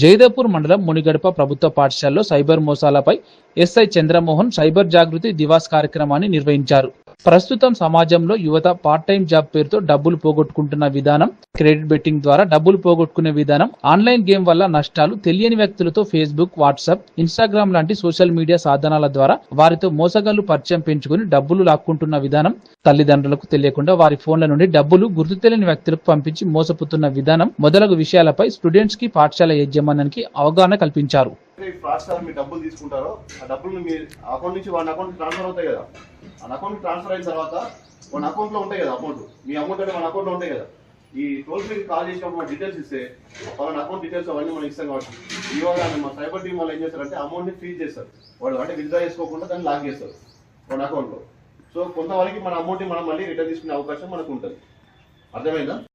జైదేపూర్ మండలం మునిగడప ప్రభుత్వ పాఠశాలలో సైబర్ మోసాలపై ఎస్ఐ చంద్రమోహన్ సైబర్ జాగృతి దివాస్ కార్యక్రమాన్ని నిర్వహించారు. ప్రస్తుతం సమాజంలో యువత పార్ట్ టైం జాబ్ పేరుతో డబ్బులు పోగొట్టుకుంటున్న విధానం క్రెడిట్ బెట్టింగ్ ద్వారా డబ్బులు పోగొట్టుకునే విధానం ఆన్లైన్ గేమ్ వల్ల నష్టాలు తెలియని వ్యక్తులతో ఫేస్బుక్ వాట్సాప్ ఇన్స్టాగ్రామ్ లాంటి సోషల్ మీడియా సాధనాల ద్వారా వారితో మోసగాళ్ళు పరిచయం పెంచుకుని డబ్బులు లాక్కుంటున్న విధానం తల్లిదండ్రులకు తెలియకుండా వారి ఫోన్ల నుండి డబ్బులు గుర్తు తెలియని వ్యక్తులకు పంపించి మోసపుతున్న విధానం మొదలగు విషయాలపై స్టూడెంట్స్కి పాఠశాల యాజమాన్యానికి అవగాహన కల్పించారు. ఈ మీ డబ్బులు తీసుకుంటారో ఆ డబ్బులు మీ అకౌంట్ నుంచి వాళ్ళ అకౌంట్ ట్రాన్స్ఫర్ అవుతాయి కదా. ఆ అకౌంట్ ట్రాన్స్ఫర్ అయిన తర్వాత మన అకౌంట్లో ఉంటాయి కదా అమౌంట్ మీ అమౌంట్ అంటే మన అకౌంట్లో ఉంటాయి కదా. ఈ టోల్ ఫ్రీ కాల్ చేసినప్పుడు మన డీటెయిల్స్ ఇస్తే వాళ్ళ అకౌంట్ డీటెయిల్స్ అవన్నీ మనం ఇస్తాం కాబట్టి ఇవాళ మా సైబర్ టీం వాళ్ళు ఏం చేస్తారంటే అమౌంట్ని ఫ్రీజ్ చేస్తారు. వాళ్ళు అంటే విత్డ్రా చేసుకోకుండా దాన్ని లాక్ చేస్తారు మన అకౌంట్లో. సో కొంతవరకు మన అమౌంట్ని మనం మళ్ళీ రిటర్న్ తీసుకునే అవకాశం మనకు ఉంటుంది. అర్థమైందా?